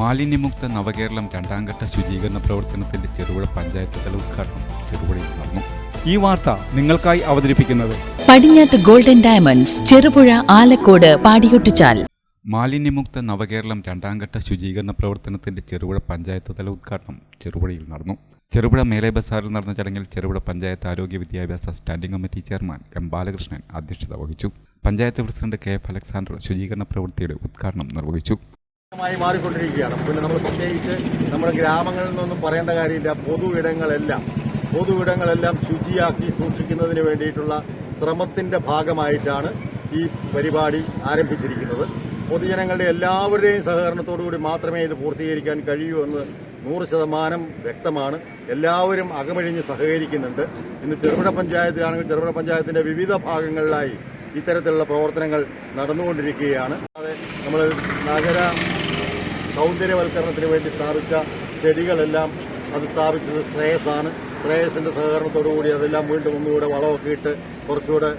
മാലിന്യമുക്ത നവകേരളം രണ്ടാംഘട്ട ശുചീകരണ പ്രവർത്തനത്തിന്റെ ചെറുപുഴ പഞ്ചായത്ത് തല ഉദ്ഘാടനം ചെറുപുഴയിൽ നടന്നു. ഈ വാർത്ത നിങ്ങൾക്കായി അവതരിപ്പിക്കുന്നത് പടിഞ്ഞാത്ത് ഗോൾഡൻ ഡയമണ്ട്സ് ചെറുപുഴ ആലക്കോട് പാടിയൊട്ടിച്ചാൽ. മാലിന്യമുക്ത നവകേരളം രണ്ടാംഘട്ട ശുചീകരണ പ്രവർത്തനത്തിന്റെ ചെറുപുഴ പഞ്ചായത്ത് തല ഉദ്ഘാടനം ചെറുപുഴയിൽ നടന്നു. ചെറുപുഴ മേലെ ബസാറിൽ നടന്ന ചടങ്ങിൽ ചെറുപുഴ പഞ്ചായത്ത് ആരോഗ്യ വിദ്യാഭ്യാസ standing committee chairman M Balakrishnan അധ്യക്ഷത വഹിച്ചു. Panchayat president K F Alexander ശുചീകരണ പ്രവൃത്തിയുടെ ഉദ്ഘാടനം നിർവഹിച്ചു. മായി മാറിക്കൊണ്ടിരിക്കുകയാണ്. പിന്നെ നമ്മൾ പ്രത്യേകിച്ച് നമ്മുടെ ഗ്രാമങ്ങളിൽ നിന്നൊന്നും പറയേണ്ട കാര്യമില്ല. പൊതു ഇടങ്ങളെല്ലാം പൊതു ഇടങ്ങളെല്ലാം ശുചിയാക്കി സൂക്ഷിക്കുന്നതിന് വേണ്ടിയിട്ടുള്ള ശ്രമത്തിന്റെ ഭാഗമായിട്ടാണ് ഈ പരിപാടി ആരംഭിച്ചിരിക്കുന്നത്. പൊതുജനങ്ങളുടെ എല്ലാവരുടെയും സഹകരണത്തോടുകൂടി മാത്രമേ ഇത് പൂർത്തീകരിക്കാൻ കഴിയൂ എന്ന് നൂറ് ശതമാനം വ്യക്തമാണ്. എല്ലാവരും അകമഴിഞ്ഞ് സഹകരിക്കുന്നുണ്ട്. ഇന്ന് ചെറുപുഴ പഞ്ചായത്തിലാണെങ്കിൽ ചെറുപുഴ പഞ്ചായത്തിന്റെ വിവിധ ഭാഗങ്ങളിലായി ഇത്തരത്തിലുള്ള പ്രവർത്തനങ്ങൾ നടന്നുകൊണ്ടിരിക്കുകയാണ്. അതെ നമ്മൾ നഗര സൗന്ദര്യവൽക്കരണത്തിന് വേണ്ടി സ്ഥാപിച്ച ചെടികളെല്ലാം അത് സ്ഥാപിച്ചത് ശ്രേയസാണ് ശ്രേയസിന്റെ സഹകരണത്തോടുകൂടി അതെല്ലാം വീണ്ടും ഒന്നുകൂടെ വളമൊക്കെ ഇട്ട് കുറച്ചുകൂടെ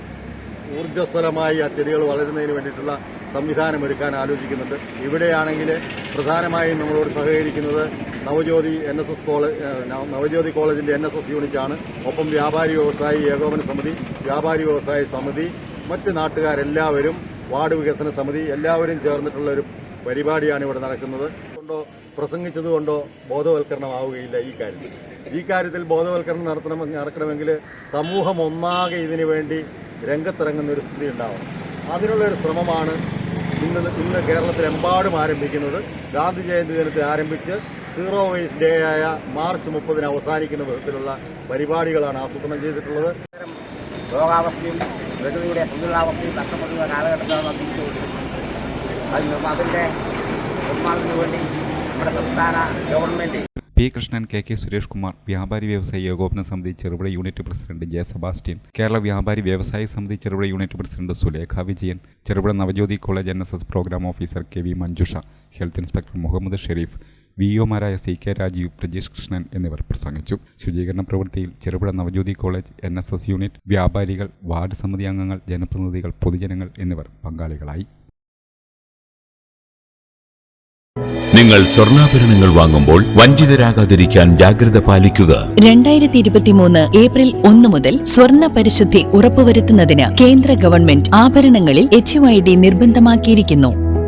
ഊർജസ്വലമായി ആ ചെടികൾ വളരുന്നതിന് വേണ്ടിയിട്ടുള്ള സംവിധാനം എടുക്കാൻ ആലോചിക്കുന്നുണ്ട്. ഇവിടെയാണെങ്കിൽ പ്രധാനമായും നമ്മളോട് സഹകരിക്കുന്നത് Navajyothi N S S college Navajyothi കോളേജിന്റെ എൻ എസ് എസ് യൂണിറ്റാണ്. ഒപ്പം വ്യാപാരി വ്യവസായി ഏകോപന സമിതി വ്യാപാരി വ്യവസായ സമിതി മറ്റ് നാട്ടുകാരെല്ലാവരും വാർഡ് വികസന സമിതി എല്ലാവരും ചേർന്നിട്ടുള്ള ഒരു പരിപാടിയാണ് ഇവിടെ നടക്കുന്നത്. കൊണ്ടോ പ്രസംഗിച്ചതുകൊണ്ടോ ബോധവൽക്കരണമാവുകയില്ല ഈ കാര്യത്തിൽ. ഈ കാര്യത്തിൽ ബോധവൽക്കരണം നടത്തണം നടക്കണമെങ്കിൽ സമൂഹം ഒന്നാകെ ഇതിനു വേണ്ടി രംഗത്തിറങ്ങുന്ന ഒരു സ്ഥിതി ഉണ്ടാവണം. അതിനുള്ള ഒരു ശ്രമമാണ് ഇന്ന് ഇന്ന് കേരളത്തിലെമ്പാടും ആരംഭിക്കുന്നത്. ഗാന്ധി ജയന്തി ദിനത്തിൽ ആരംഭിച്ച് സീറോ വേസ്റ്റ് ഡേ ആയ മാർച്ച് മുപ്പതിന് അവസാനിക്കുന്ന വിധത്തിലുള്ള പരിപാടികളാണ് ആസൂത്രണം ചെയ്തിട്ടുള്ളത്. രോഗാവസ്ഥയും പ്രകൃതിയുടെ സന്തുലിതാവസ്ഥയും നഷ്ടപ്പെടുന്ന കാലഘട്ടത്തിലാണ് നാം തിരിച്ചുകൊണ്ടിരിക്കുന്നത് അതിന് അതിന്റെ നിർമ്മാണത്തിന് വേണ്ടി നമ്മുടെ സംസ്ഥാന government P Krishnan K K Suresh Kumar വ്യാപാരി വ്യവസായി ഏകോപന സമിതി Cherupuzha unit president J Sebastian Kerala വ്യാപാരി വ്യവസായി സമിതി Cherupuzha unit president Sulekha Vijayan Cherupuzha Navajyothi college N programme officer K V Manjusha health inspector Muhammad Sharif V ഒമാരായ C K Rajeev Prajesh Krishnan എന്നിവർ പ്രസംഗിച്ചു. ശുചീകരണ പ്രവൃത്തിയിൽ Cherupuzha Navajyothi college N S S unit വ്യാപാരികൾ ward സമിതി അംഗങ്ങൾ ജനപ്രതിനിധികൾ പൊതുജനങ്ങൾ എന്നിവർ പങ്കാളികളായി. നിങ്ങൾ സ്വർണാഭരണങ്ങൾ വാങ്ങുമ്പോൾ വഞ്ചിതരാകാതിരിക്കാൻ ജാഗ്രത പാലിക്കുക. രണ്ടായിരത്തി ഇരുപത്തിമൂന്ന് ഏപ്രിൽ ഒന്ന് മുതൽ സ്വർണ പരിശുദ്ധി ഉറപ്പുവരുത്തുന്നതിന് കേന്ദ്ര ഗവൺമെന്റ് ആഭരണങ്ങളിൽ എച്ച് വൈ ഡി നിർബന്ധമാക്കിയിരിക്കുന്നു.